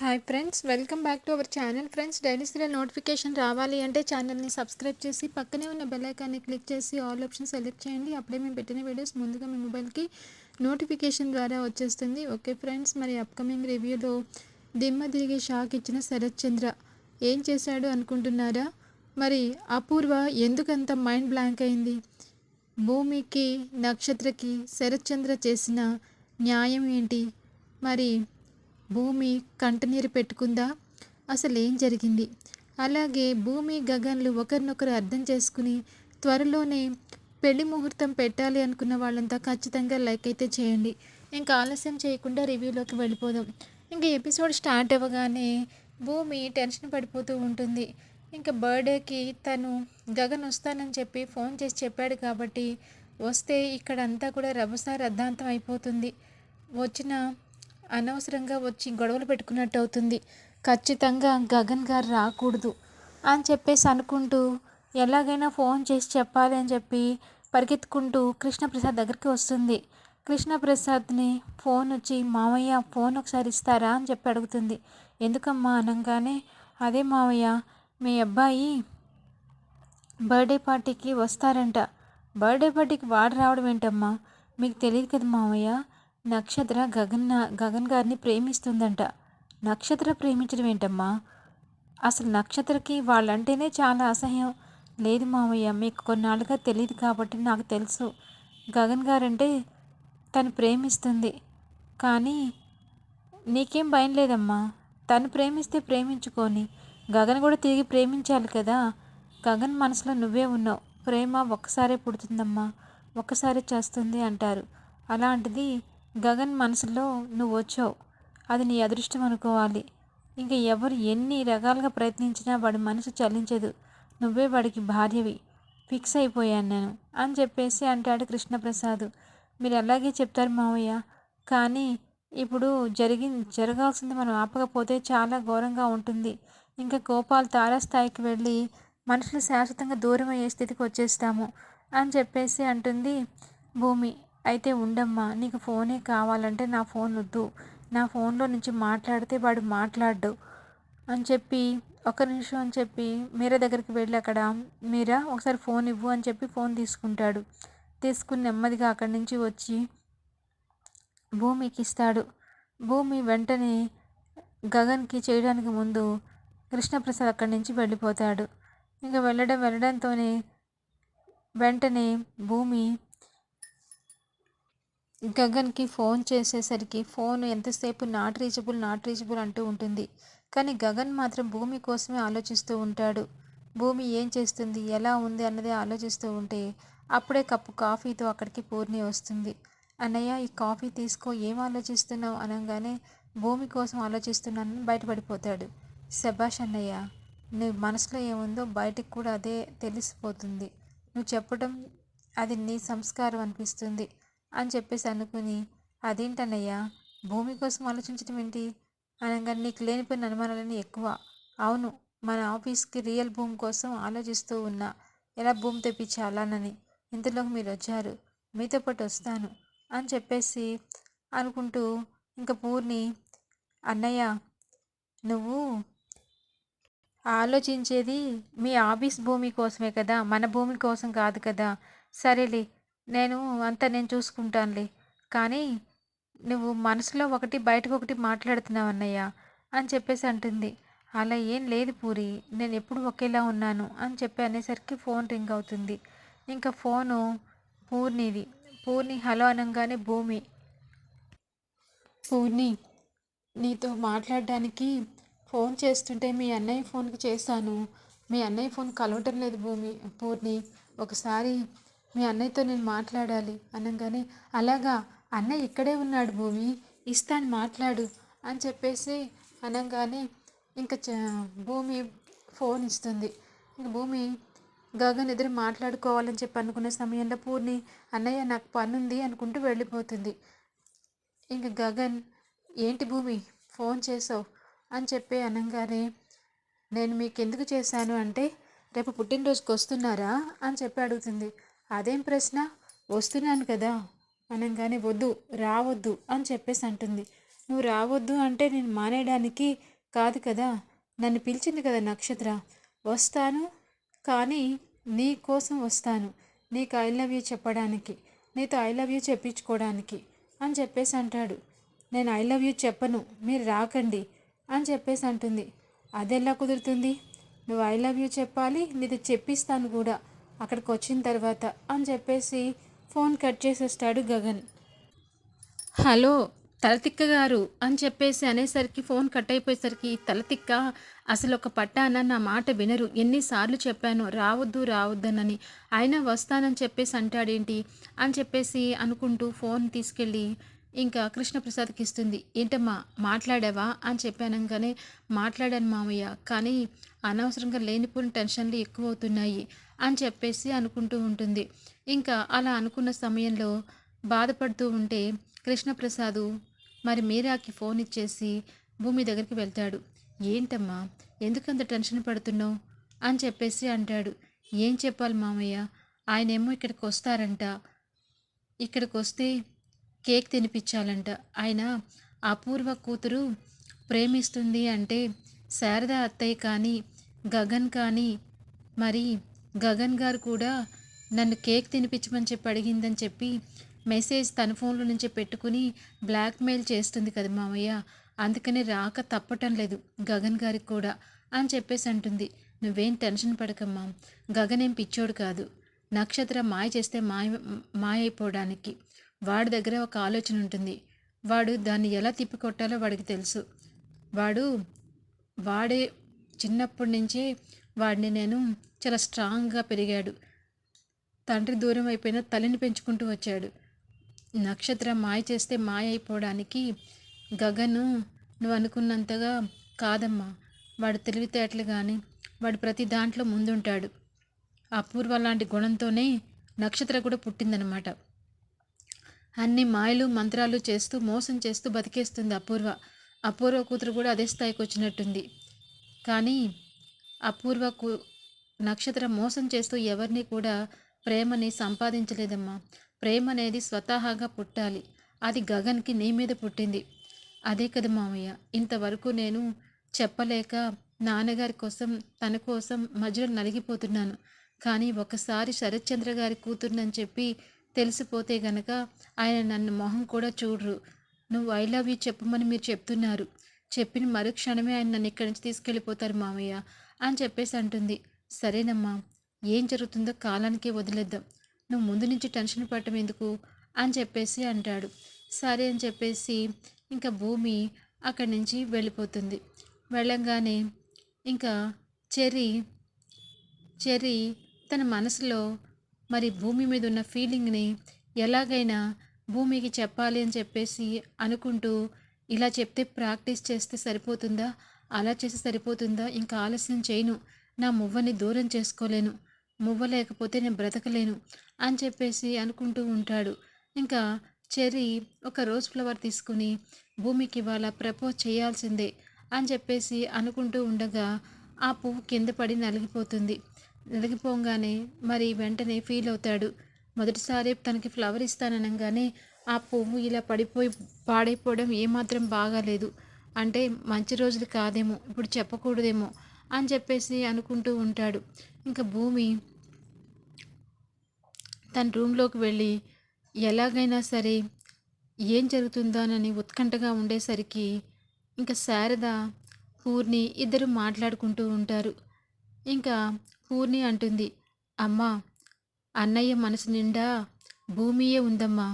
Hi friends welcome back to our channel friends daily serial notification రావాలి అంటే ఛానల్ని subscribe చేసి పక్కనే ఉన్న బెల్ ఐకాన్ని క్లిక్ చేసి ఆల్ ఆప్షన్ సెలెక్ట్ చేయండి. అప్పుడే మేము పెట్టిన వీడియోస్ ముందుగా మీ మొబైల్కి నోటిఫికేషన్ ద్వారా వచ్చేస్తుంది. ఓకే ఫ్రెండ్స్ మరి అప్కమింగ్ రివ్యూలో దిమ్మ తిరిగి షాక్ ఇచ్చిన శరత్ చంద్ర ఏం చేశాడు అనుకుంటున్నారా? మరి అపూర్వ ఎందుకంత మైండ్ బ్లాంక్ అయింది? భూమికి నక్షత్రకి శరత్చంద్ర చేసిన న్యాయం ఏంటి? మరి భూమి కంటనీరు పెట్టుకుందా? అసలు ఏం జరిగింది? అలాగే భూమి గగన్లు ఒకరినొకరు అర్థం చేసుకుని త్వరలోనే పెళ్ళి ముహూర్తం పెట్టాలి అనుకున్న వాళ్ళంతా ఖచ్చితంగా లైక్ అయితే చేయండి. ఇంకా ఆలస్యం చేయకుండా రివ్యూలోకి వెళ్ళిపోదాం. ఇంకా ఎపిసోడ్ స్టార్ట్ అవ్వగానే భూమి టెన్షన్ పడిపోతూ ఉంటుంది. ఇంకా బర్త్డేకి తను గగన్ వస్తానని చెప్పి ఫోన్ చేసి చెప్పాడు కాబట్టి వస్తే ఇక్కడ అంతా కూడా రభస రద్దాంతం అయిపోతుంది. వచ్చిన అనవసరంగా వచ్చి గొడవలు పెట్టుకున్నట్టు అవుతుంది. ఖచ్చితంగా గగన్ గారు రాకూడదు అని చెప్పేసి అనుకుంటూ ఎలాగైనా ఫోన్ చేసి చెప్పాలి అని చెప్పి పరిగెత్తుకుంటూ కృష్ణప్రసాద్ దగ్గరికి వస్తుంది. కృష్ణప్రసాద్ని ఫోన్ వచ్చి మామయ్య ఫోన్ ఒకసారి ఇస్తారా? అని చెప్పి అడుగుతుంది. ఎందుకమ్మా? అనగానే అదే మామయ్య మీ అబ్బాయి బర్త్డే పార్టీకి వస్తారంట. బర్త్డే పార్టీకి వాడు రావడం ఏంటమ్మా? మీకు తెలియదు కదా మామయ్య నక్షత్ర గగన్ గగన్ గారిని ప్రేమిస్తుందంట. నక్షత్ర ప్రేమించడం ఏంటమ్మా? అసలు నక్షత్రకి వాళ్ళంటేనే చాలా అసహ్యం. లేదు మామయ్య మీకు కొన్నాళ్ళుగా తెలియదు కాబట్టి నాకు తెలుసు. గగన్ గారంటే తను ప్రేమిస్తుంది. కానీ నీకేం భయం లేదమ్మా? తను ప్రేమిస్తే ప్రేమించుకొని. గగన్ కూడా తిరిగి ప్రేమించాలి కదా? గగన్ మనసులో నువ్వే ఉన్నావు. ప్రేమ ఒక్కసారే పుడుతుందమ్మా. ఒక్కసారే చేస్తుంది అంటారు. అలాంటిది గగన్ మనసులో నువ్వు వచ్చావు. అది నీ అదృష్టం అనుకోవాలి. ఇంకా ఎవరు ఎన్ని రకాలుగా ప్రయత్నించినా వాడి మనసు చలించదు. నువ్వే వాడికి భార్యవి. ఫిక్స్ అయిపోయాను నేను అని చెప్పేసి అంటాడు కృష్ణప్రసాద్. మీరు అలాగే చెప్తారు మావయ్య. కానీ ఇప్పుడు జరిగి జరగాల్సింది మనం ఆపకపోతే చాలా ఘోరంగా ఉంటుంది. ఇంకా కోపాలు తారాస్థాయికి వెళ్ళి మనుషులు శాశ్వతంగా దూరం అయ్యే స్థితికి వచ్చేస్తాము అని చెప్పేసి అంటుంది భూమి. అయితే ఉండమ్మా నీకు ఫోనే కావాలంటే నా ఫోన్ వద్దు. నా ఫోన్లో నుంచి మాట్లాడితే వాడు మాట్లాడు అని చెప్పి ఒక నిమిషం అని చెప్పి మీరా దగ్గరికి వెళ్ళి అక్కడ మీరా ఒకసారి ఫోన్ ఇవ్వు అని చెప్పి ఫోన్ తీసుకుంటాడు. తీసుకుని నెమ్మదిగా అక్కడి నుంచి వచ్చి భూమికి ఇస్తాడు భూమి వెంటనే గగన్కి చేయడానికి ముందు కృష్ణప్రసాద్ అక్కడి నుంచి వెళ్ళిపోతాడు. ఇంకా వెళ్ళడం వెళ్ళడంతోనే వెంటనే భూమి గగన్కి ఫోన్ చేసేసరికి ఫోన్ ఎంతసేపు నాట్ రీచబుల్ నాట్ రీచబుల్ అంటూ ఉంటుంది. కానీ గగన్ మాత్రం భూమి కోసమే ఆలోచిస్తూ ఉంటాడు. భూమి ఏం చేస్తుంది ఎలా ఉంది అన్నది ఆలోచిస్తూ ఉంటే అప్పుడే కప్పు కాఫీతో అక్కడికి పూర్ణి వస్తుంది. అన్నయ్య ఈ కాఫీ తీసుకో ఏం ఆలోచిస్తున్నావు? అనగానే భూమి కోసం ఆలోచిస్తున్నానని బయటపడిపోతాడు. శభాష్ అన్నయ్య నీ మనసులో ఏముందో బయటికి కూడా అదే తెలిసిపోతుంది. నువ్వు చెప్పడం అది నీ సంస్కారం అనిపిస్తుంది. అని చెప్పేసి అనుకుని అదేంటన్నయ్యా? భూమి కోసం ఆలోచించడం ఏంటి? అనగా నీకు లేనిపోయిన అనుమానాలని ఎక్కువ. అవును మన ఆఫీస్కి రియల్ భూమి కోసం ఆలోచిస్తూ ఉన్నా. ఎలా భూమి తెప్పించాలనని ఇంతలోకి మీరు వచ్చారు. మీతో పాటు వస్తాను అని చెప్పేసి అనుకుంటూ ఇంకా పూర్ణి అన్నయ్య నువ్వు ఆలోచించేది మీ ఆఫీస్ భూమి కోసమే కదా? మన భూమి కోసం కాదు కదా? సరేలే నేను అంతా నేను చూసుకుంటానులే. కానీ నువ్వు మనసులో ఒకటి బయటకు ఒకటి మాట్లాడుతున్నావు అన్నయ్య అని చెప్పేసి అంటుంది. అలా ఏం లేదు పూరి నేను ఎప్పుడు ఒకేలా ఉన్నాను అని చెప్పి అనేసరికి ఫోన్ రింగ్ అవుతుంది. ఇంకా ఫోను పూర్ణిది. పూర్ణి హలో అనగానే భూమి. పూర్ణి నీతో మాట్లాడడానికి ఫోన్ చేస్తుంటే మీ అన్నయ్య ఫోన్కి చేశాను. మీ అన్నయ్య ఫోన్ కలవటం లేదు భూమి పూర్ణి. ఒకసారి మీ అన్నయ్యతో నేను మాట్లాడాలి అనగానే అలాగా అన్నయ్య ఇక్కడే ఉన్నాడు భూమి ఇస్తాను మాట్లాడు అని చెప్పేసి అనగానే ఇంకా భూమి ఫోన్ ఇస్తుంది. ఇంక భూమి గగన్ ఎదురు మాట్లాడుకోవాలని చెప్పి అనుకునే సమయంలో పూర్ణి అన్నయ్య నాకు పని ఉంది అనుకుంటూ వెళ్ళిపోతుంది. ఇంక గగన్ ఏంటి భూమి ఫోన్ చేసావు? అని చెప్పి అనగానే నేను మీకు ఎందుకు చేశాను అంటే రేపు పుట్టినరోజుకి వస్తున్నారా అని చెప్పి అడుగుతుంది. అదేం ప్రశ్న? వస్తున్నాను కదా. అనగానే వద్దు రావద్దు అని చెప్పేసి అంటుంది. నువ్వు రావద్దు అంటే నేను మానేయడానికి కాదు కదా. నన్ను పిలిచింది కదా నక్షత్ర. వస్తాను కానీ నీ కోసం వస్తాను. నీకు ఐ లవ్ యూ చెప్పడానికి నీతో ఐ లవ్ యూ చెప్పించుకోవడానికి అని చెప్పేసి అంటాడు. నేను ఐ లవ్ యూ చెప్పను మీరు రాకండి అని చెప్పేసి అంటుంది. అదెలా కుదురుతుంది? నువ్వు ఐ లవ్ యూ చెప్పాలి నీతో చెప్పిస్తాను కూడా. అక్కడికి వచ్చిన తర్వాత అని చెప్పేసి ఫోన్ కట్ చేసేస్తాడు గగన్. హలో తలతిక్క గారు అని చెప్పేసి అనేసరికి ఫోన్ కట్ అయిపోయేసరికి తలతిక్క అసలు ఒక పట్టాన నా మాట వినరు. ఎన్నిసార్లు చెప్పాను రావద్దు రావద్దనని. అయినా వస్తానని చెప్పేసి అంటాడేంటి? అని చెప్పేసి అనుకుంటూ ఫోన్ తీసుకెళ్ళి ఇంకా కృష్ణప్రసాద్కి ఇస్తుంది. ఏంటమ్మా మాట్లాడావా? అని చెప్పానంగానే మాట్లాడాను మామయ్య. కానీ అనవసరంగా లేనిపోయిన టెన్షన్లు ఎక్కువ అవుతున్నాయి అని చెప్పేసి అనుకుంటూ ఉంటుంది. ఇంకా అలా అనుకున్న సమయంలో బాధపడుతూ ఉంటే కృష్ణప్రసాదు మరి మీరాకి ఫోన్ ఇచ్చేసి భూమి దగ్గరికి వెళ్తాడు. ఏంటమ్మా ఎందుకంత టెన్షన్ పడుతున్నావు? అని చెప్పేసి అంటాడు. ఏం చెప్పాలి మామయ్య? ఆయనేమో ఇక్కడికి వస్తారంట. ఇక్కడికి వస్తే కేక్ తినిపించాలంట ఆయన అపూర్వ కూతురు ప్రేమిస్తుంది అంటే శారద అత్తయ్య కానీ గగన్ కానీ మరి గగన్ గారు కూడా నన్ను కేక్ తినిపించమని చెప్పి అడిగిందని చెప్పి మెసేజ్ తన ఫోన్లో నుంచి పెట్టుకుని బ్లాక్మెయిల్ చేస్తుంది కదా మామయ్య అందుకని రాక తప్పటం లేదు గగన్ గారికి కూడా అని చెప్పేసి అంటుంది. నువ్వేం టెన్షన్ పడకమ్మా. గగన్ ఏం పిచ్చోడు కాదు. నక్షత్ర మాయ చేస్తే మాయ మాయ అయిపోవడానికి వాడి దగ్గర ఒక ఆలోచన ఉంటుంది. వాడు దాన్ని ఎలా తిప్పికొట్టాలో వాడికి తెలుసు. వాడు వాడే చిన్నప్పటి నుంచే వాడిని నేను చాలా స్ట్రాంగ్గా పెరిగాడు. తండ్రి దూరం అయిపోయిన తల్లిని పెంచుకుంటూ వచ్చాడు. నక్షత్రం మాయ చేస్తే మాయ అయిపోవడానికి గగను నువ్వు అనుకున్నంతగా కాదమ్మా. వాడు తెలివితేటలు కానీ వాడు ప్రతి దాంట్లో ముందుంటాడు. అపూర్వ లాంటి గుణంతోనే నక్షత్ర కూడా పుట్టిందనమాట. అన్ని మాయలు మంత్రాలు చేస్తూ మోసం చేస్తూ బతికేస్తుంది అపూర్వ. అపూర్వ కూతురు కూడా అదే స్థాయికి వచ్చినట్టుంది. కానీ అపూర్వ నక్షత్రం మోసం చేస్తూ ఎవరిని కూడా ప్రేమని సంపాదించలేదమ్మా. ప్రేమ అనేది స్వతహాగా పుట్టాలి. అది గగన్కి నీ మీద పుట్టింది. అదే కదా మామయ్య. ఇంతవరకు నేను చెప్పలేక నాన్నగారి కోసం తన కోసం మధ్యలో నలిగిపోతున్నాను. కానీ ఒకసారి శరత్చంద్ర గారి కూతుర్నని చెప్పి తెలిసిపోతే గనక ఆయన నన్ను మొహం కూడా చూడరు. నువ్వు ఐ లవ్ యూ చెప్పమని మీరు చెప్తున్నారు. చెప్పిన మరుక్షణమే ఆయన నన్ను ఇక్కడి నుంచి తీసుకెళ్ళిపోతారు మామయ్య. అని చెప్పేసి అంటుంది. సరేనమ్మా ఏం జరుగుతుందో కాలానికే వదిలేద్దాం. నువ్వు ముందు నుంచి టెన్షన్ పడటం ఎందుకు? అని చెప్పేసి అంటాడు. సరే అని చెప్పేసి ఇంకా భూమి అక్కడి నుంచి వెళ్ళిపోతుంది. వెళ్ళంగానే ఇంకా చెర్రీ చెర్రీ తన మనసులో మరి భూమి మీద ఉన్న ఫీలింగ్ని ఎలాగైనా భూమికి చెప్పాలి అని చెప్పేసి అనుకుంటూ ఇలా చెప్తే ప్రాక్టీస్ చేస్తే సరిపోతుందా? అలా చేస్తే సరిపోతుందా? ఇంకా ఆలస్యం చేయను. నా మువ్వని దూరం చేసుకోలేను. మువ్వ లేకపోతే నేను బ్రతకలేను అని చెప్పేసి అనుకుంటూ ఉంటాడు. ఇంకా చెర్రీ ఒక రోజ్ ఫ్లవర్ తీసుకుని భూమికి ఇవాళ ప్రపోజ్ చేయాల్సిందే అని చెప్పేసి అనుకుంటూ ఉండగా ఆ పువ్వు కింద పడి నలిగిపోతుంది. నలిగిపోగానే మరి వెంటనే ఫీల్ అవుతాడు. మొదటిసారి తనకి ఫ్లవర్ ఇస్తాననగానే ఆ పువ్వు ఇలా పడిపోయి పాడైపోవడం ఏమాత్రం బాగాలేదు. అంటే మంచి రోజులు కాదేమో ఇప్పుడు చెప్పకూడదేమో అని చెప్పేసి అనుకుంటూ ఉంటాడు. ఇంకా భూమి తన రూమ్లోకి వెళ్ళి ఎలాగైనా సరే ఏం జరుగుతుందోనని ఉత్కంఠగా ఉండేసరికి ఇంకా శారద పూర్ణి ఇద్దరు మాట్లాడుకుంటూ ఉంటారు. ఇంకా పూర్ణి అంటుంది అమ్మా అన్నయ్య మనసు నిండా భూమియే ఉందమ్మా.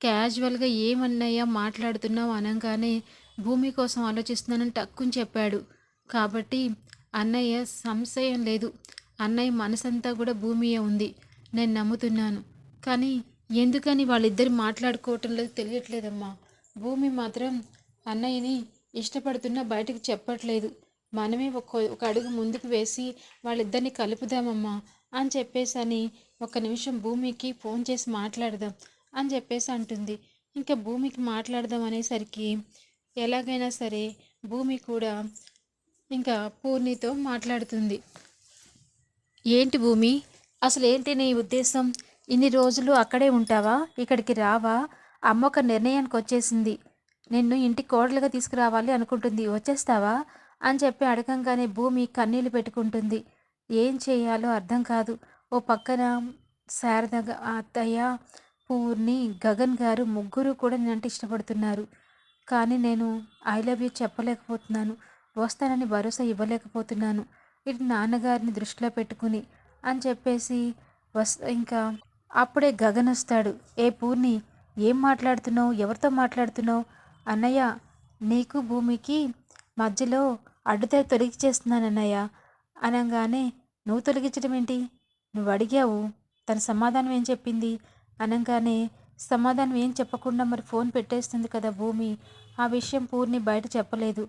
క్యాజువల్గా ఏమన్నయ్య మాట్లాడుతున్నావు అనగానే భూమి కోసం ఆలోచిస్తున్నానని టక్కుని చెప్పాడు. కాబట్టి అన్నయ్య సంశయం లేదు. అన్నయ్య మనసంతా కూడా భూమియే ఉంది. నేను నమ్ముతున్నాను. కానీ ఎందుకని వాళ్ళిద్దరు మాట్లాడుకోవటం లేదు తెలియట్లేదమ్మా. భూమి మాత్రం అన్నయ్యని ఇష్టపడుతున్నా బయటకు చెప్పట్లేదు. మనమే ఒక ఒక అడుగు ముందుకు వేసి వాళ్ళిద్దరిని కలుపుదామమ్మా అని చెప్పేసి అని ఒక నిమిషం భూమికి ఫోన్ చేసి మాట్లాడదాం అని చెప్పేసి అంటుంది. ఇంకా భూమికి మాట్లాడదాం అనేసరికి ఎలాగైనా సరే భూమి కూడా ఇంకా పూర్ణితో మాట్లాడుతుంది. ఏంటి భూమి? అసలు ఏంటి నీ ఉద్దేశం? ఇన్ని రోజులు అక్కడే ఉంటావా? ఇక్కడికి రావా? అమ్మ ఒక నిర్ణయానికి వచ్చేసింది. నిన్ను ఇంటి కోడలుగా తీసుకురావాలి అనుకుంటుంది. వచ్చేస్తావా? అని చెప్పి అడగంగానే భూమి కన్నీళ్ళు పెట్టుకుంటుంది. ఏం చేయాలో అర్థం కాదు. ఓ పక్కన శారద అత్తయ్య పూర్ణి గగన్ గారు ముగ్గురు కూడా నేనంటే ఇష్టపడుతున్నారు. కానీ నేను ఐ లవ్ యూ చెప్పలేకపోతున్నాను. వస్తానని భరోసా ఇవ్వలేకపోతున్నాను. ఇటు నాన్నగారిని దృష్టిలో పెట్టుకుని అని చెప్పేసి వస్ ఇంకా అప్పుడే గగన్ వస్తాడు. ఏ పూర్ణి ఏం మాట్లాడుతున్నావు? ఎవరితో మాట్లాడుతున్నావు? అన్నయ్య నీకు భూమికి మధ్యలో అడ్డుతే తొలగించేస్తున్నాను అన్నయ్య. అనగానే నువ్వు తొలగించడం ఏంటి? నువ్వు అడిగావు. తన సమాధానం ఏం చెప్పింది? అనగానే సమాధానం ఏం చెప్పకుండా మరి ఫోన్ పెట్టేస్తుంది కదా భూమి. ఆ విషయం పూర్ణి బయట చెప్పలేదు.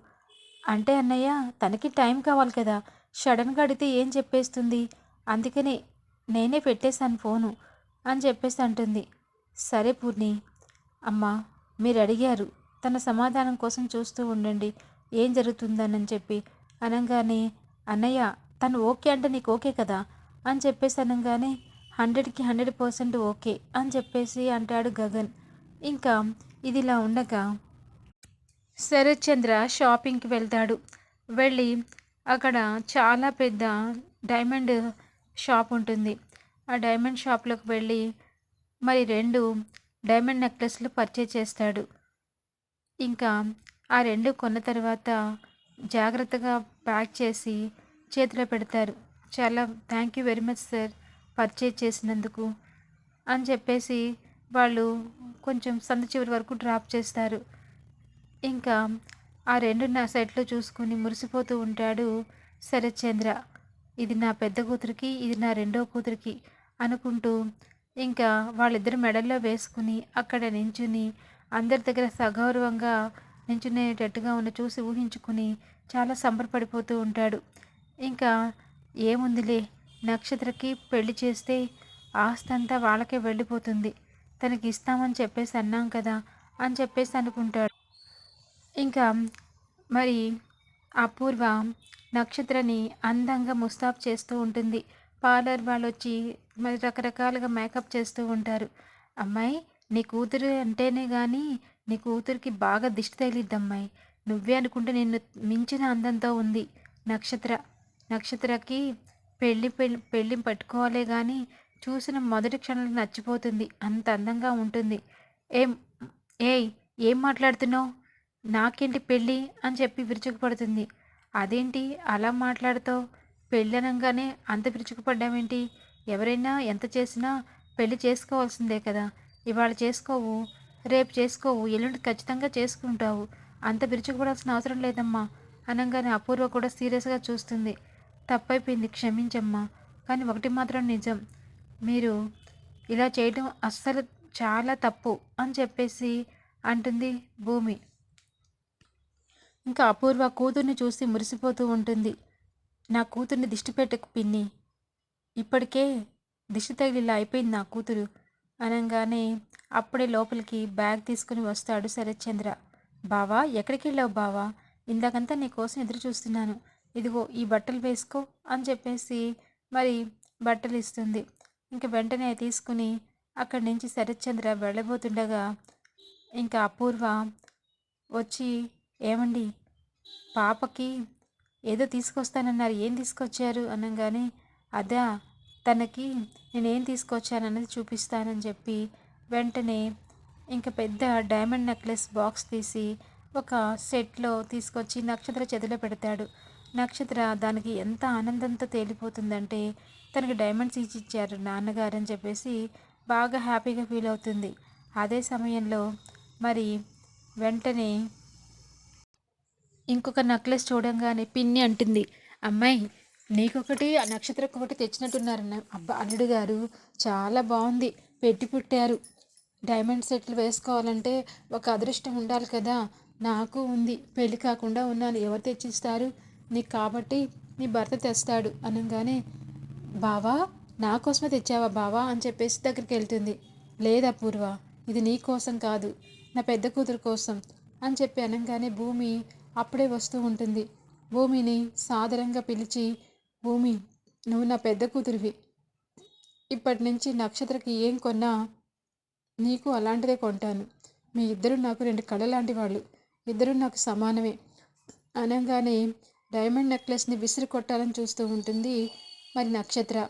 అంటే అన్నయ్య తనకి టైం కావాలి కదా. సడన్గా అడిగితే ఏం చెప్పేస్తుంది? అందుకనే నేనే పెట్టేశాను ఫోను అని చెప్పేసి అంటుంది. సరే పూర్ణి. అమ్మా మీరు అడిగారు. తన సమాధానం కోసం చూస్తూ ఉండండి. ఏం జరుగుతుందని చెప్పి. అనగానే అన్నయ్య తను ఓకే అంటే నీకు ఓకే కదా అని చెప్పేసి అనగానే హండ్రెడ్కి హండ్రెడ్ పర్సెంట్ ఓకే అని చెప్పేసి అంటాడు గగన్. ఇంకా ఇదిలా ఉండగా శరత్ చంద్ర షాపింగ్కి వెళ్తాడు. వెళ్ళి అక్కడ చాలా పెద్ద డైమండ్ షాప్ ఉంటుంది. ఆ డైమండ్ షాప్లోకి వెళ్ళి మరి రెండు డైమండ్ నెక్లెస్లు పర్చేజ్ చేస్తాడు. ఇంకా ఆ రెండు కొన్న తర్వాత జాగ్రత్తగా ప్యాక్ చేసి చేతిలో పెడతారు. చాలా thank you very much sir. Purchase చేసినందుకు అని చెప్పేసి వాళ్ళు కొంచెం సంద చివరి వరకు డ్రాప్ చేస్తారు. ఇంకా ఆ రెండు నా సెట్లో చూసుకుని మురిసిపోతూ ఉంటాడు శరత్చంద్ర. ఇది నా పెద్ద కూతురికి ఇది నా రెండో కూతురికి అనుకుంటూ ఇంకా వాళ్ళిద్దరు మెడల్లో వేసుకుని అక్కడ నించుని అందరి దగ్గర సగౌరవంగా నించునేటట్టుగా ఉన్న చూసి ఊహించుకుని చాలా సంబరపడిపోతూ ఉంటాడు. ఇంకా ఏముందిలే నక్షత్రకి పెళ్ళి చేస్తే ఆస్తి అంతా వాళ్ళకే వెళ్ళిపోతుంది. తనకి ఇస్తామని చెప్పేసి అన్నాం కదా అని చెప్పేసి అనుకుంటాడు. ఇంకా మరి అపూర్వ నక్షత్రని అందంగా ముస్తాబ్ చేస్తూ ఉంటుంది. పార్లర్ వాళ్ళు వచ్చి మరి రకరకాలుగా మేకప్ చేస్తూ ఉంటారు. అమ్మాయి నీ కూతురు అంటేనే కానీ నీ కూతురికి బాగా దిష్టి తగిలిద్ది అమ్మాయి. నువ్వే అనుకుంటే నిన్ను మించిన అందంతో ఉంది నక్షత్ర. నక్షత్రకి పెళ్ళి పెళ్ళి పెళ్ళి పట్టుకోవాలే కానీ చూసిన మొదటి క్షణంలో నచ్చిపోతుంది. అంత అందంగా ఉంటుంది. ఏం ఏయ్ ఏం మాట్లాడుతున్నావు? నాకేంటి పెళ్ళి? అని చెప్పి విరుచుకుపడుతుంది. అదేంటి అలా మాట్లాడుతావు? పెళ్ళనంగానే అంత విరుచుకుపడ్డామేంటి ఎవరైనా ఎంత చేసినా పెళ్ళి చేసుకోవాల్సిందే కదా. ఇవాళ చేసుకోవు రేపు చేసుకోవు ఎల్లుండి ఖచ్చితంగా చేసుకుంటావు. అంత విరుచుకుపడాల్సిన అవసరం లేదమ్మా. అనగానే అపూర్వ కూడా సీరియస్గా చూస్తుంది. తప్పైపోయింది. క్షమించమ్మా. కానీ ఒకటి మాత్రం నిజం. మీరు ఇలా చేయడం అస్సలు చాలా తప్పు అని చెప్పేసి అంటుంది భూమి. ఇంకా అపూర్వ కూతుర్ని చూసి మురిసిపోతూ ఉంటుంది. నా కూతుర్ని దిష్టి పెట్టకు పిన్ని. ఇప్పటికే దిష్టి తగిలి ఇలా అయిపోయింది నా కూతురు అనగానే అప్పుడే లోపలికి బ్యాగ్ తీసుకుని వస్తాడు శరత్చంద్ర. బావా ఎక్కడికి వెళ్ళావు బావా? ఇందాకంతా నీ కోసం ఎదురు చూస్తున్నాను ఇదిగో ఈ బట్టలు వేసుకో అని చెప్పేసి మరి బట్టలు ఇస్తుంది. ఇంకా వెంటనే తీసుకుని అక్కడి నుంచి శరత్చంద్ర వెళ్ళబోతుండగా ఇంకా అపూర్వ వచ్చి ఏమండి పాపకి ఏదో తీసుకొస్తానన్నారు ఏం తీసుకొచ్చారు? అనగానే అదా తనకి నేనేం తీసుకొచ్చానన్నది చూపిస్తానని చెప్పి వెంటనే ఇంకా పెద్ద డైమండ్ నెక్లెస్ బాక్స్ తీసి ఒక సెట్లో తీసుకొచ్చి నక్షత్ర చేతిలో పెడతాడు. నక్షత్ర దానికి ఎంత ఆనందంతో తేలిపోతుందంటే తనకి డైమండ్స్ ఇచ్చి ఇచ్చారు నాన్నగారు అని చెప్పేసి బాగా హ్యాపీగా ఫీల్ అవుతుంది. అదే సమయంలో మరి వెంటనే ఇంకొక నెక్లెస్ చూడంగానే పిన్ని అంటుంది అమ్మాయి నీకొకటి ఆ నక్షత్రకు ఒకటి తెచ్చినట్టున్నారన్న అబ్బా అల్లుడు గారు చాలా బాగుంది పెట్టి పుట్టారు. డైమండ్ సెట్లు వేసుకోవాలంటే ఒక అదృష్టం ఉండాలి కదా నాకు ఉంది పెళ్ళి కాకుండా ఉన్నాను ఎవరు తెచ్చిస్తారు? నీకు కాబట్టి నీ భర్త తెస్తాడు అనగానే బావా నా కోసమే తెచ్చావా బావా? అని చెప్పేసి దగ్గరికి వెళ్తుంది. లేదా పూర్వ ఇది నీ కోసం కాదు నా పెద్ద కూతురు కోసం అని చెప్పి అనగానే భూమి అప్పుడే వస్తూ ఉంటుంది. భూమిని సాదరంగా పిలిచి భూమి నువ్వు నా పెద్ద కూతురివి. ఇప్పటి నుంచి నక్షత్రకి ఏం కొన్నా నీకు అలాంటిదే కొంటాను. మీ ఇద్దరు నాకు రెండు కళ లాంటి వాళ్ళు. ఇద్దరు నాకు సమానమే. అనగానే డైమండ్ నెక్లెస్ని విసిరి కొట్టాలని చూస్తూ ఉంటుంది మరి నక్షత్ర.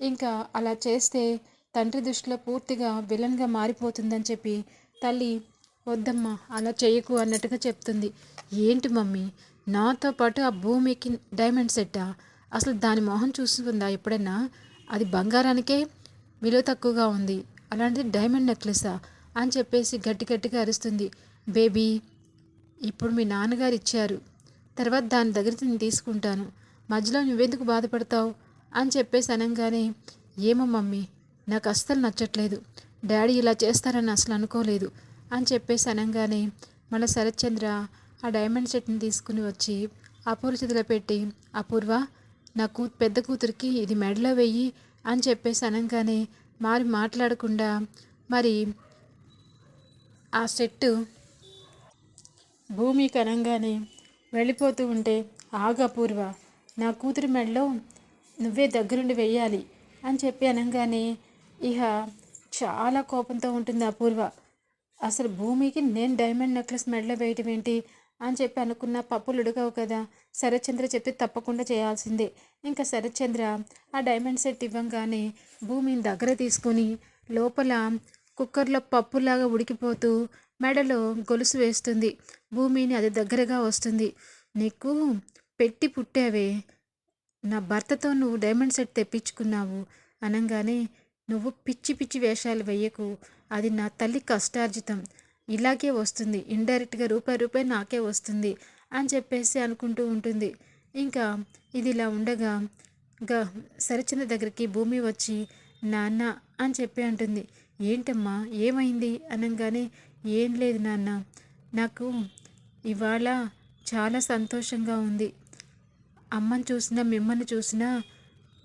ఇంకా అలా చేస్తే తండ్రి దృష్టిలో పూర్తిగా విలన్గా మారిపోతుందని చెప్పి తల్లి వద్దమ్మా అలా చేయకు అన్నట్టుగా చెప్తుంది. ఏంటి మమ్మీ నాతో పాటు ఆ భూమికి డైమండ్ సెట్టా? అసలు దాని మొహం చూసుకుందా ఎప్పుడైనా? అది బంగారానికే విలువ తక్కువగా ఉంది. అలాంటిది డైమండ్ నెక్లెసా? అని చెప్పేసి గట్టి గట్టిగా అరుస్తుంది. బేబీ ఇప్పుడు మీ నాన్నగారు ఇచ్చారు. తర్వాత దాని దగ్గర నేను తీసుకుంటాను. మధ్యలో నువ్వెందుకు బాధపడతావు? అని చెప్పేసి అనగానే ఏమో మమ్మీ నాకు అస్సలు నచ్చట్లేదు. డాడీ ఇలా చేస్తారని అసలు అనుకోలేదు అని చెప్పేసి అనగానే మళ్ళీ శరత్చంద్ర ఆ డైమండ్ సెట్ని తీసుకుని వచ్చి అపూర్వ చేతిలో పెట్టి అపూర్వ నా కూ పెద్ద కూతురికి ఇది మెడలో వెయ్యి అని చెప్పేసి అనగానే మరి మాట్లాడకుండా మరి ఆ సెట్టు భూమికి అనగానే వెళ్ళిపోతూ ఉంటే ఆగపూర్వ అపూర్వ నా కూతురు మెడలో నువ్వే దగ్గరుండి వెయ్యాలి అని చెప్పి అనగానే ఇహ చాలా కోపంతో ఉంటుంది అపూర్వ. అసలు భూమికి నేను డైమండ్ నెక్లెస్ మెడలో వేయటం ఏంటి? అని చెప్పి అనుకున్న పప్పులు ఉడకవు కదా? శరత్చంద్ర చెప్తే తప్పకుండా చేయాల్సిందే. ఇంకా శరత్చంద్ర ఆ డైమండ్ సెట్ ఇవ్వంగానే భూమిని దగ్గర తీసుకొని లోపల కుక్కర్లో పప్పులాగా ఉడికిపోతూ మెడలో గొలుసు వేస్తుంది. భూమిని అది దగ్గరగా వస్తుంది. నీకు పెట్టి పుట్టావే. నా భర్తతో నువ్వు డైమండ్ సెట్ తెప్పించుకున్నావు. అనగానే నువ్వు పిచ్చి పిచ్చి వేషాలు వేయకు. అది నా తల్లి కష్టార్జితం. ఇలాగే వస్తుంది. ఇండైరెక్ట్గా రూపాయి రూపాయి నాకే వస్తుంది అని చెప్పేసి అనుకుంటూ ఉంటుంది. ఇంకా ఇది ఇలా ఉండగా గా సరచన దగ్గరికి భూమి వచ్చి నాన్న అని చెప్పి అంటుంది. ఏంటమ్మా? ఏమైంది? అనగానే ఏం లేదు నాన్న. నాకు ఇవాళ చాలా సంతోషంగా ఉంది. అమ్మని చూసినా మిమ్మల్ని చూసినా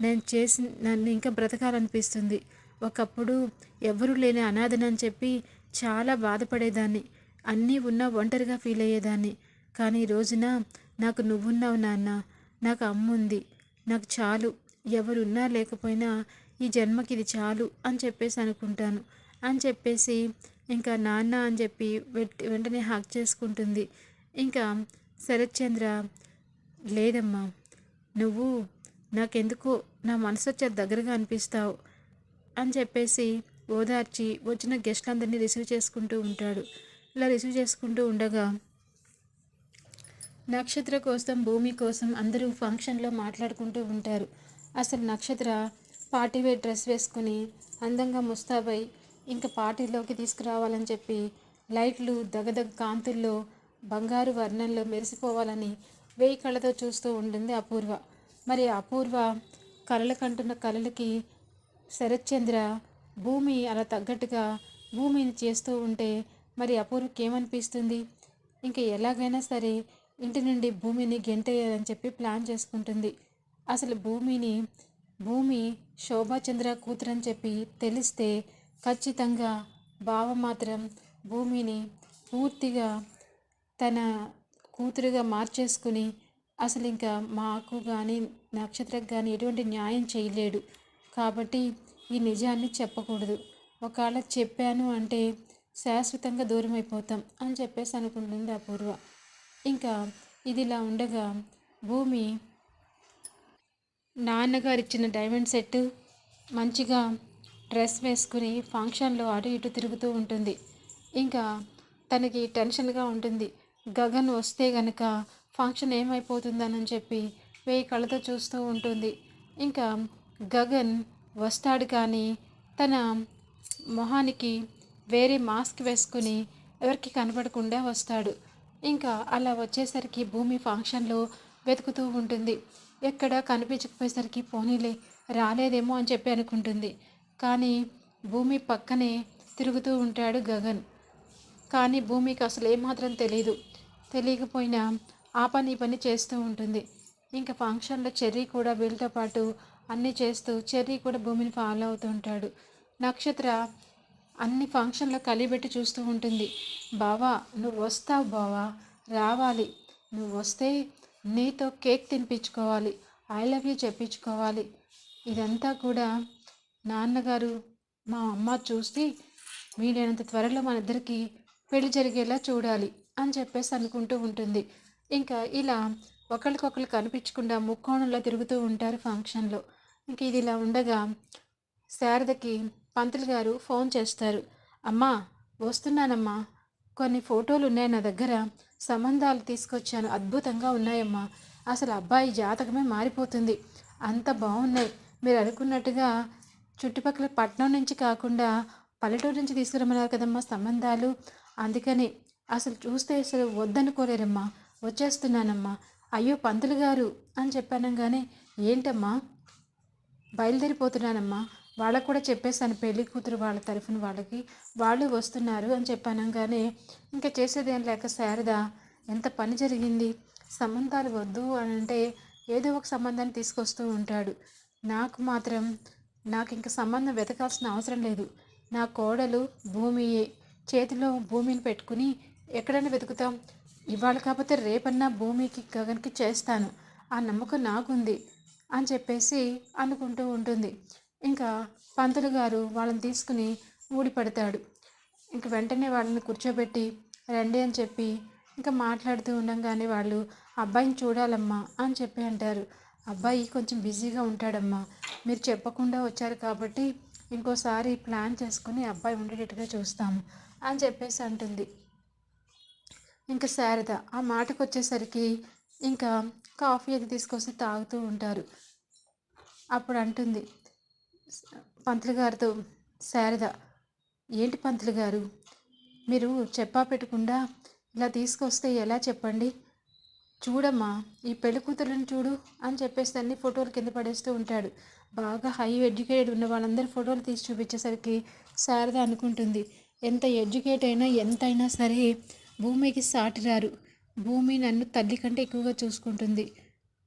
నేను చేసి నన్ను ఇంకా బ్రతకాలనిపిస్తుంది. ఒకప్పుడు ఎవరు లేని అనాథనని చెప్పి చాలా బాధపడేదాన్ని. అన్నీ ఉన్నా ఒంటరిగా ఫీల్ అయ్యేదాన్ని. కానీ ఈ రోజున నాకు నువ్వున్నావు నాన్న. నాకు అమ్మ ఉంది. నాకు చాలు. ఎవరున్నా లేకపోయినా ఈ జన్మకి ఇది చాలు అని చెప్పేసి అనుకుంటాను. అని చెప్పేసి ఇంకా నాన్న అని చెప్పి వెంటనే హాక్ చేసుకుంటుంది. ఇంకా శరత్చంద్ర లేదమ్మా నువ్వు నాకెందుకో నా మనసు వచ్చే దగ్గరగా అనిపిస్తావు అని చెప్పేసి ఓదార్చి వచ్చిన గెస్ట్లందరినీ రిసీవ్ చేసుకుంటూ ఉంటాడు. ఇలా రిసీవ్ చేసుకుంటూ ఉండగా నక్షత్ర కోసం భూమి కోసం అందరూ ఫంక్షన్లో మాట్లాడుకుంటూ ఉంటారు. అసలు నక్షత్ర పార్టీవేర్ డ్రెస్ వేసుకుని అందంగా ముస్తాబై ఇంకా పార్టీలోకి తీసుకురావాలని చెప్పి లైట్లు దగదగ కాంతుల్లో బంగారు వర్ణంలో మెరిసిపోవాలని వేయి కళ్ళతో చూస్తూ ఉంటుంది అపూర్వ. మరి అపూర్వ కలలు కంటున్న కలలకి శరత్చంద్ర భూమి అలా తగ్గట్టుగా భూమిని చేస్తూ ఉంటే మరి అపూర్వకి ఏమనిపిస్తుంది ఇంకా ఎలాగైనా సరే ఇంటి నుండి భూమిని గెంటేయాలని చెప్పి ప్లాన్ చేసుకుంటుంది. అసలు భూమిని భూమి శోభాచంద్ర కూతురని చెప్పి తెలిస్తే ఖచ్చితంగా బావ మాత్రం భూమిని పూర్తిగా తన కూతురుగా మార్చేసుకుని అసలు ఇంకా మాకు కానీ నక్షత్రకు కానీ ఎటువంటి న్యాయం చేయలేడు. కాబట్టి ఈ నిజాన్ని చెప్పకూడదు. ఒకవేళ చెప్పాను అంటే శాశ్వతంగా దూరం అయిపోతాం అని చెప్పేసి అనుకుంటుంది అపూర్వ. ఇంకా ఇదిలా ఉండగా భూమి నాన్నగారు ఇచ్చిన డైమండ్ సెట్ మంచిగా డ్రెస్ వేసుకుని ఫంక్షన్లో అటు ఇటు తిరుగుతూ ఉంటుంది. ఇంకా తనకి టెన్షన్గా ఉంటుంది. గగన్ వస్తే గనక ఫంక్షన్ ఏమైపోతుందనని చెప్పి వేయి కళ్ళతో చూస్తూ ఉంటుంది. ఇంకా గగన్ వస్తాడు కానీ తన మొహానికి వేరే మాస్క్ వేసుకుని ఎవరికి కనపడకుండా వస్తాడు. ఇంకా అలా వచ్చేసరికి భూమి ఫంక్షన్లో వెతుకుతూ ఉంటుంది. ఎక్కడ కనిపించకపోయేసరికి పోనీలే రాలేదేమో అని చెప్పి అనుకుంటుంది. కానీ భూమి పక్కనే తిరుగుతూ ఉంటాడు గగన్. కానీ భూమికి అసలు ఏమాత్రం తెలియదు తెలియకపోయినా ఆ పని పని చేస్తూ ఉంటుంది. ఇంకా ఫంక్షన్లో చెర్రీ కూడా వీళ్ళతో పాటు అన్నీ చేస్తూ చెర్రీ కూడా భూమిని ఫాలో అవుతూ ఉంటాడు. నక్షత్ర అన్ని ఫంక్షన్లో కలిపెట్టి చూస్తూ ఉంటుంది. బావా నువ్వు వస్తావు బావా రావాలి. నువ్వు వస్తే నీతో కేక్ తినిపించుకోవాలి. ఐ లవ్ యూ చెప్పించుకోవాలి. ఇదంతా కూడా నాన్నగారు మా అమ్మ చూసి వీలైనంత త్వరలో మన ఇద్దరికి పెళ్ళి జరిగేలా చూడాలి అని చెప్పేసి అనుకుంటూ ఉంటుంది. ఇంకా ఇలా ఒకరికొకరు కనిపించకుండా ముక్కోణంలో తిరుగుతూ ఉంటారు ఫంక్షన్లో. ఇంక ఇది ఇలా ఉండగా శారదకి పంతులు గారు ఫోన్ చేస్తారు. అమ్మా వస్తున్నానమ్మా. కొన్ని ఫోటోలు ఉన్నాయి నా దగ్గర. సంబంధాలు తీసుకొచ్చాను. అద్భుతంగా ఉన్నాయమ్మా. అసలు అబ్బాయి జాతకమే మారిపోతుంది. అంత బాగున్నాయి. మీరు అనుకున్నట్టుగా చుట్టుపక్కల పట్నం నుంచి కాకుండా పల్లెటూరు నుంచి తీసుకురమ్మన్నారు కదమ్మా సంబంధాలు. అందుకని అసలు చూస్తే అసలు వద్దనుకోలేరమ్మా వచ్చేస్తున్నానమ్మా. అయ్యో పంతులు గారు అని చెప్పానంగానే ఏంటమ్మా? బయలుదేరిపోతున్నానమ్మా. వాళ్ళకు కూడా చెప్పేసాను పెళ్ళి కూతురు వాళ్ళ తరఫున వాళ్ళకి. వాళ్ళు వస్తున్నారు అని చెప్పానంగానే ఇంకా చేసేదేం లేక శారద ఎంత పని జరిగింది? సంబంధాలు వద్దు అని అంటే ఏదో ఒక సంబంధాన్ని తీసుకొస్తూ ఉంటాడు. నాకు మాత్రం నాకు ఇంకా సంబంధం వెతకాల్సిన అవసరం లేదు. నా కోడలు భూమియే. చేతిలో భూమిని పెట్టుకుని ఎక్కడైనా వెతుకుతాం. ఇవాళ కాకపోతే రేపన్నా భూమికి గగన్కి చేస్తాను. ఆ నమ్మకం నాకుంది అని చెప్పేసి అనుకుంటూ ఉంటుంది. ఇంకా పంతులు గారు వాళ్ళని తీసుకుని ఊడిపడతాడు. ఇంక వెంటనే వాళ్ళని కూర్చోబెట్టి రండి అని చెప్పి ఇంకా మాట్లాడుతూ ఉండగానే వాళ్ళు అబ్బాయిని చూడాలమ్మా అని చెప్పి అంటారు. అబ్బాయి కొంచెం బిజీగా ఉంటాడమ్మా. మీరు చెప్పకుండా వచ్చారు కాబట్టి ఇంకోసారి ప్లాన్ చేసుకుని అబ్బాయి ఉండేటట్టుగా చూస్తాము అని చెప్పేసి అంటుంది. ఇంకా శారద ఆ మాటకు వచ్చేసరికి ఇంకా కాఫీ అది తీసుకొస్తే తాగుతూ ఉంటారు. అప్పుడు అంటుంది పంతులు గారితో శారద ఏంటి పంతులు గారు? మీరు చెప్పా పెట్టకుండా ఇలా తీసుకొస్తే ఎలా చెప్పండి? చూడమ్మా ఈ పెళ్ళి కూతురుని చూడు అని చెప్పేసి అన్ని ఫోటోలు కింద పడేస్తూ ఉంటాడు. బాగా హై ఎడ్యుకేటెడ్ ఉన్న వాళ్ళందరి ఫోటోలు తీసి చూపించేసరికి శారద అనుకుంటుంది ఎంత ఎడ్యుకేట్ అయినా ఎంతైనా సరే భూమికి సాటి రారు భూమి నన్ను తల్లి కంటే ఎక్కువగా చూసుకుంటుంది.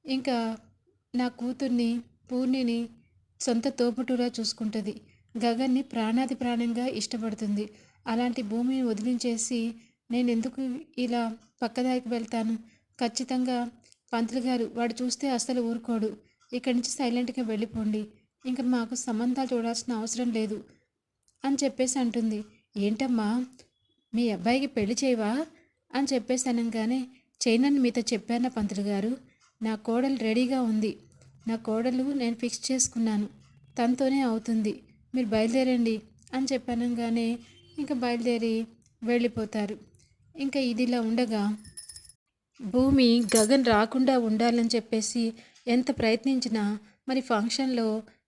ఇంకా నా కూతుర్ని పూర్ణిని సొంత తోపుటూరా చూసుకుంటుంది. గగన్ని ప్రాణాది ప్రాణంగా ఇష్టపడుతుంది. అలాంటి భూమిని వదిలించేసి నేను ఎందుకు ఇలా పక్కదారికి వెళ్తాను? ఖచ్చితంగా పంతులు గారు వాడు చూస్తే అస్సలు ఊరుకోడు. ఇక్కడి నుంచి సైలెంట్గా వెళ్ళిపోండి. ఇంకా మాకు సంబంధాలు చూడాల్సిన అవసరం లేదు అని చెప్పేసి అంటుంది. ఏంటమ్మా? మీ అబ్బాయికి పెళ్ళి చేయవా? అని చెప్పేసి అనగానే చేయనని మీతో చెప్పాను పంతులు గారు? నా కోడలు రెడీగా ఉంది. నా కోడలు నేను ఫిక్స్ చేసుకున్నాను. తనతోనే అవుతుంది. మీరు బయలుదేరండి అని చెప్పానంగానే ఇంకా బయలుదేరి వెళ్ళిపోతారు. ఇంకా ఇదిలా ఉండగా భూమి గగన్ రాకుండా ఉండాలని చెప్పేసి ఎంత ప్రయత్నించినా మరి ఫంక్షన్లో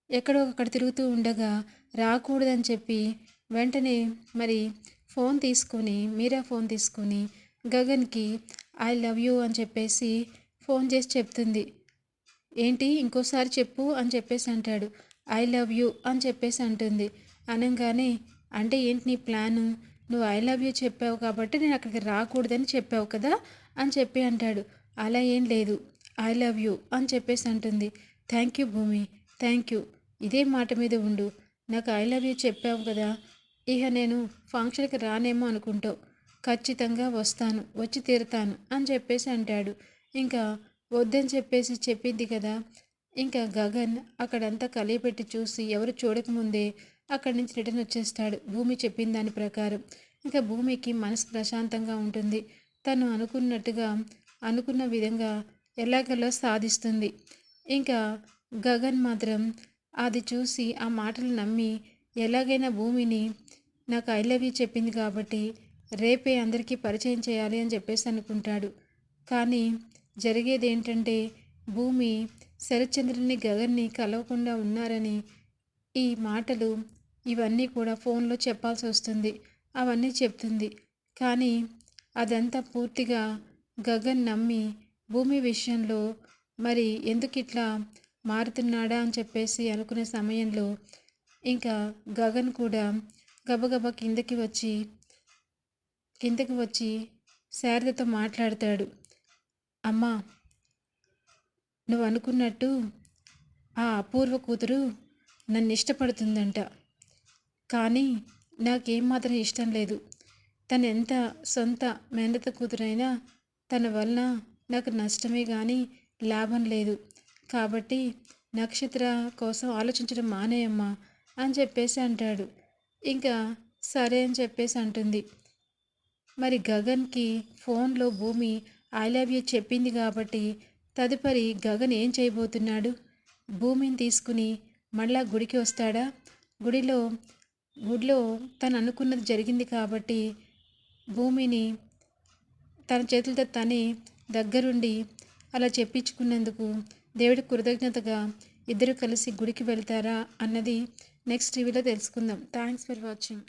ఎక్కడో అక్కడ తిరుగుతూ ఉండగా రాకూడదని చెప్పి వెంటనే మరి ఫోన్ తీసుకొని మీరా ఫోన్ తీసుకొని గగన్కి ఐ లవ్ యూ అని చెప్పేసి ఫోన్ చేసి చెప్తుంది. ఏంటి? ఇంకోసారి చెప్పు అని చెప్పేసి అంటాడు. ఐ లవ్ యూ అని చెప్పేసి అంటుంది. అనగానే అంటే ఏంటి నీ ప్లాను? నువ్వు ఐ లవ్ యూ చెప్పావు కాబట్టి నేను అక్కడికి రాకూడదని చెప్పావు కదా? అని చెప్పి అంటాడు. అలా ఏం లేదు. ఐ లవ్ యూ అని చెప్పేసి అంటుంది. Thank you Bhoomi. Thank you. ఇదే మాట మీద ఉండు. నాకు ఐ లవ్ యూ చెప్పావు కదా. ఇక నేను ఫంక్షన్కి రానేమో అనుకుంటావు ఖచ్చితంగా వస్తాను. వచ్చి తీరుతాను అని చెప్పేసి అంటాడు. ఇంకా వద్దని చెప్పేసి చెప్పింది కదా. ఇంకా గగన్ అక్కడంతా కలియపెట్టి చూసి ఎవరు చూడకముందే అక్కడి నుంచి రిటర్న్ వచ్చేస్తాడు. భూమి చెప్పిన దాని ప్రకారం. ఇంకా భూమికి మనసు ప్రశాంతంగా ఉంటుంది. తను అనుకున్నట్టుగా అనుకున్న విధంగా ఎలాగలా సాధిస్తుంది. ఇంకా గగన్ మాత్రం అది చూసి ఆ మాటలు నమ్మి ఎలాగైనా భూమిని నాకు ఐ లవ్ యూ చెప్పింది కాబట్టి రేపే అందరికీ పరిచయం చేయాలి అని చెప్పేసి అనుకుంటాడు. కానీ జరిగేది ఏంటంటే భూమి శరత్చంద్రుని గగన్ని కలవకుండా ఉన్నారని ఈ మాటలు ఇవన్నీ కూడా ఫోన్లో చెప్పాల్సి వస్తుంది అవన్నీ చెప్తుంది. కానీ అదంతా పూర్తిగా గగన్ నమ్మి భూమి విషయంలో మరి ఎందుకు ఇట్లా మారుతున్నాడా అని చెప్పేసి అనుకునే సమయంలో ఇంకా గగన్ కూడా గబగబా కిందకి వచ్చి కిందకి వచ్చి శారదతో మాట్లాడతాడు. అమ్మా నువ్వు అనుకున్నట్టు ఆ అపూర్వ కూతురు నన్ను ఇష్టపడుతుందంట కానీ నాకేం మాత్రం ఇష్టం లేదు. తను ఎంత సొంత మేనత కూతురైనా తన వలన నాకు నష్టమే కానీ లాభం లేదు. కాబట్టి నక్షత్ర కోసం ఆలోచించడం మానేయమ్మా అని చెప్పేసి అంటాడు. ఇంకా సరే అని చెప్పేసి అంటుంది. మరి గగన్కి ఫోన్లో భూమి ఐ లవ్ యూ చెప్పింది కాబట్టి తదుపరి గగన్ ఏం చేయబోతున్నాడు? భూమిని తీసుకుని మళ్ళా గుడికి వస్తాడా? గుడిలో గుడిలో తను అనుకున్నది జరిగింది కాబట్టి భూమిని తన చేతులతో తనే దగ్గరుండి అలా చెప్పించుకున్నందుకు దేవుడి కృతజ్ఞతగా ఇద్దరు కలిసి గుడికి వెళ్తారా అన్నది నెక్స్ట్ టీవీలో తెలుసుకుందాం. Thanks for watching